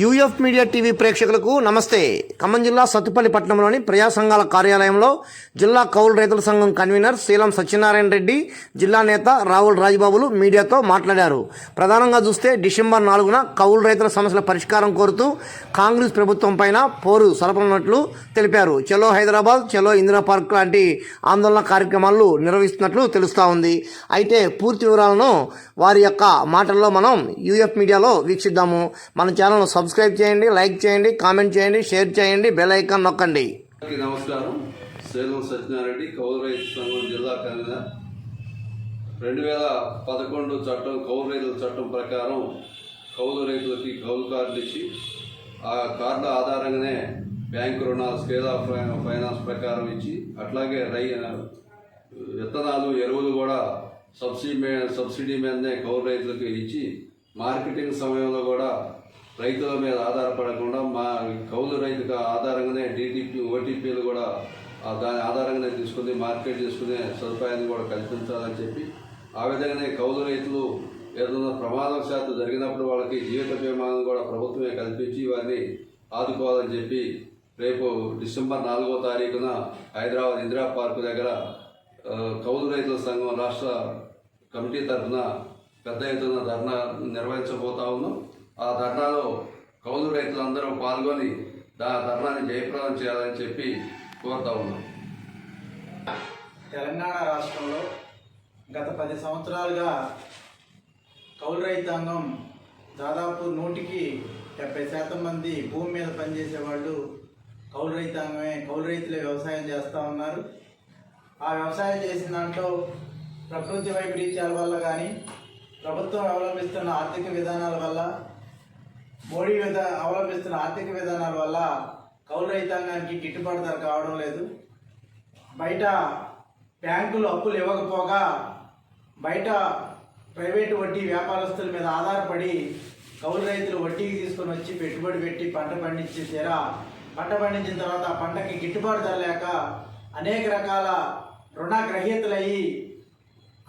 UF media TV ప్రేక్షకులకు నమస్తే. ఖమ్మం జిల్లా సత్తుపల్లి పట్టణంలోని ప్రజా సంఘాల కార్యాలయంలో జిల్లా కౌలు రైతుల సంఘం కన్వీనర్ శీలం సత్యనారాయణ రెడ్డి జిల్లా నేత రాహుల్ రాజబాబులు మీడియాతో మాట్లాడారు. ప్రధానంగా చూస్తే డిసెంబర్ నాలుగున కౌలు రైతుల సమస్యల పరిష్కారం కోరుతూ కాంగ్రెస్ ప్రభుత్వం పైన పోరు సలపనున్నట్లు తెలిపారు. చలో హైదరాబాద్ చలో ఇందిరా పార్క్ లాంటి ఆందోళన కార్యక్రమాలు నిర్వహిస్తున్నట్లు తెలుస్తూ ఉంది. అయితే పూర్తి వివరాలను వారి యొక్క మాటల్లో మనం యూఎఫ్ మీడియాలో వీక్షిద్దాము. మన ఛానల్ను సబ్స్క్రైబ్ చేయండి లైక్ చేయండి కామెంట్ చేయండి షేర్ చేయండి బెల్ ఐకాన్ నొక్కండి. నమస్కారం. సేలం సత్యనారెడ్డి కౌలు రైతు సంఘం జిల్లా కన్వీనర్. రెండు వేల పదకొండు చట్టం కౌలు రైతుల చట్టం ప్రకారం కౌలు రైతులకి కౌలు కార్డులు ఇచ్చి ఆ కార్డుల ఆధారంగానే బ్యాంకు రుణాలు స్కేల్ ఆఫ్ ఫై- ఫైనాన్స్ ప్రకారం ఇచ్చి అట్లాగే రై విత్తనాలు ఎరువులు కూడా సబ్సిడీ మే సబ్సిడీ మీదనే కౌలు రైతులకు ఇచ్చి మార్కెటింగ్ సమయంలో కూడా రైతుల మీద ఆధారపడకుండా మా కౌలు రైతుకు ఆధారంగానే డీటీపీ ఓటీపీలు కూడా దాని ఆధారంగానే తీసుకుని మార్కెట్ చేసుకునే సదుపాయాన్ని కూడా కల్పించాలని చెప్పి ఆ విధంగానే కౌలు రైతులు ఏదైనా ప్రమాదవశాత్తు జరిగినప్పుడు వాళ్ళకి జీవిత బీమాను కూడా ప్రభుత్వమే కల్పించి వారిని ఆదుకోవాలని చెప్పి రేపు డిసెంబర్ నాలుగో తారీఖున హైదరాబాద్ ఇందిరా పార్కు దగ్గర కౌలు రైతుల సంఘం రాష్ట్ర కమిటీ తరఫున పెద్ద ఎత్తున ధర్నా నిర్వహించబోతా ఉన్నాం. ఆ ధర్నాలో కౌలు రైతులందరూ పాల్గొని దా ధర్నాన్ని జయప్రదం చేయాలని చెప్పి కోరుతా ఉన్నాం. తెలంగాణ రాష్ట్రంలో గత పది సంవత్సరాలుగా కౌలు రైతాంగం దాదాపు నూటికి డెబ్బై శాతం మంది భూమి మీద పనిచేసే వాళ్ళు కౌలు రైతాంగమే కౌలు రైతులే వ్యవసాయం చేస్తూ ఉన్నారు. ఆ వ్యవసాయం చేసిన దాంట్లో ప్రకృతి వైపరీత్యాల వల్ల కానీ ప్రభుత్వం అవలంబిస్తున్న ఆర్థిక విధానాల వల్ల మోడీ విధా అవలంబిస్తున్న ఆర్థిక విధానాల వల్ల కౌలు రైతాంగానికి గిట్టుబాటు ధర కావడం లేదు. బయట బ్యాంకులు అప్పులు ఇవ్వకపోగా బయట ప్రైవేటు వడ్డీ వ్యాపారస్తుల మీద ఆధారపడి కౌలు రైతులు వడ్డీకి తీసుకొని వచ్చి పెట్టుబడి పెట్టి పంట పండించే తీరా పంట పండించిన తర్వాత ఆ పంటకి గిట్టుబాటు ధర లేక అనేక రకాల రుణగ్రహీతలయ్యి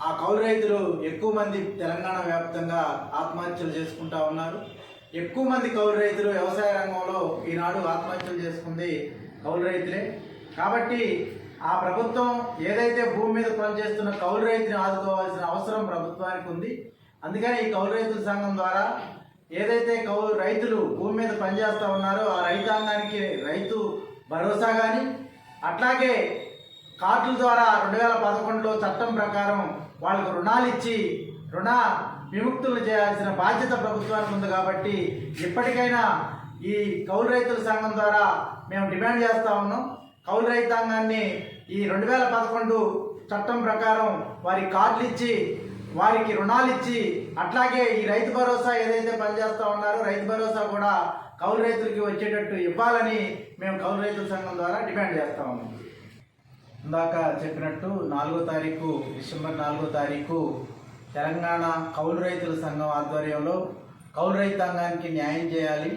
ఆ కౌలు రైతులు ఎక్కువ మంది తెలంగాణ వ్యాప్తంగా ఆత్మహత్యలు చేసుకుంటా ఉన్నారు. ఎక్కువ మంది కౌలు రైతులు వ్యవసాయ రంగంలో ఈనాడు ఆత్మహత్యలు చేసుకుంది కౌలు రైతులే. కాబట్టి ఆ ప్రభుత్వం ఏదైతే భూమి మీద పనిచేస్తున్న కౌలు రైతుని ఆదుకోవాల్సిన అవసరం ప్రభుత్వానికి ఉంది. అందుకని ఈ కౌలు రైతుల సంఘం ద్వారా ఏదైతే కౌలు రైతులు భూమి మీద పనిచేస్తూ ఉన్నారో ఆ రైతాంగానికి రైతు భరోసా కానీ అట్లాగే కార్డుల ద్వారా రెండు వేల పదకొండులో చట్టం ప్రకారం వాళ్ళకు రుణాలు ఇచ్చి రుణ విముక్తులు చేయాల్సిన బాధ్యత ప్రభుత్వానికి ఉంది కాబట్టి ఇప్పటికైనా ఈ కౌలు రైతుల సంఘం ద్వారా మేము డిమాండ్ చేస్తా ఉన్నాం. కౌలు రైతాంగాన్ని ఈ రెండు వేల పదకొండు చట్టం ప్రకారం వారి కార్డులు ఇచ్చి వారికి రుణాలు ఇచ్చి అట్లాగే ఈ రైతు భరోసా ఏదైతే పనిచేస్తూ ఉన్నారో రైతు భరోసా కూడా కౌలు రైతులకి వచ్చేటట్టు ఇవ్వాలని మేము కౌలు రైతుల సంఘం ద్వారా డిమాండ్ చేస్తా ఉన్నాం. ఇందాక చెప్పినట్టు నాలుగో తారీఖు డిసెంబర్ నాలుగో తారీఖు తెలంగాణ కౌలు రైతుల సంఘం ఆధ్వర్యంలో కౌలు రైతాంగానికి న్యాయం చేయాలి.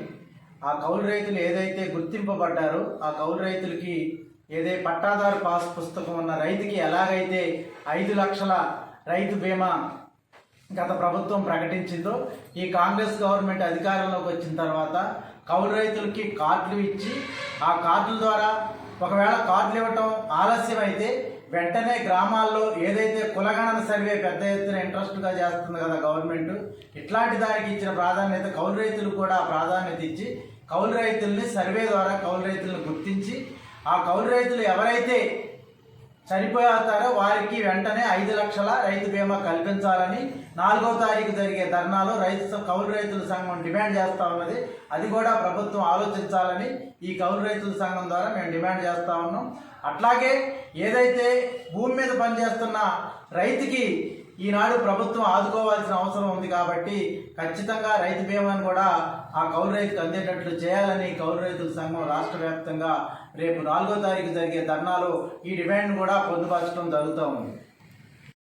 ఆ కౌలు రైతులు ఏదైతే గుర్తింపబడ్డారో ఆ కౌలు రైతులకి ఏదే పట్టాదారు పాస్ పుస్తకం ఉన్న రైతుకి ఎలాగైతే ఐదు లక్షల రైతు బీమా గత ప్రభుత్వం ప్రకటించిందో ఈ కాంగ్రెస్ గవర్నమెంట్ అధికారంలోకి వచ్చిన తర్వాత కౌలు రైతులకి కార్డులు ఇచ్చి ఆ కార్డుల ద్వారా ఒకవేళ కార్డులు ఇవ్వటం ఆలస్యం అయితే వెంటనే గ్రామాల్లో ఏదైతే కులగణన సర్వే పెద్ద ఎత్తున ఇంట్రెస్ట్గా చేస్తుంది కదా గవర్నమెంట్ ఇట్లాంటి దానికి ఇచ్చిన ప్రాధాన్యత కౌలు రైతులకు కూడా ప్రాధాన్యత ఇచ్చి కౌలు రైతుల్ని సర్వే ద్వారా కౌలు రైతులను గుర్తించి ఆ కౌలు రైతులు ఎవరైతే చనిపోతారో వారికి వెంటనే ఐదు లక్షల రైతు బీమా కల్పించాలని నాలుగో తారీఖు జరిగే ధర్నాలో రైతు కౌలు రైతుల సంఘం డిమాండ్ చేస్తా ఉన్నది. అది కూడా ప్రభుత్వం ఆలోచించాలని ఈ కౌలు రైతుల సంఘం ద్వారా మేము డిమాండ్ చేస్తా ఉన్నాం. అట్లాగే ఏదైతే భూమి మీద పనిచేస్తున్న రైతుకి ఈనాడు ప్రభుత్వం ఆదుకోవాల్సిన అవసరం ఉంది కాబట్టి ఖచ్చితంగా రైతు బీమాను కూడా ఆ కౌలు రైతుకు అందేటట్లు చేయాలని కౌలు రైతుల సంఘం రాష్ట్ర వ్యాప్తంగా రేపు నాలుగో తారీఖు జరిగే ధర్నాలో ఈ డిమాండ్ కూడా పొందుపరచడం జరుగుతూ ఉంది.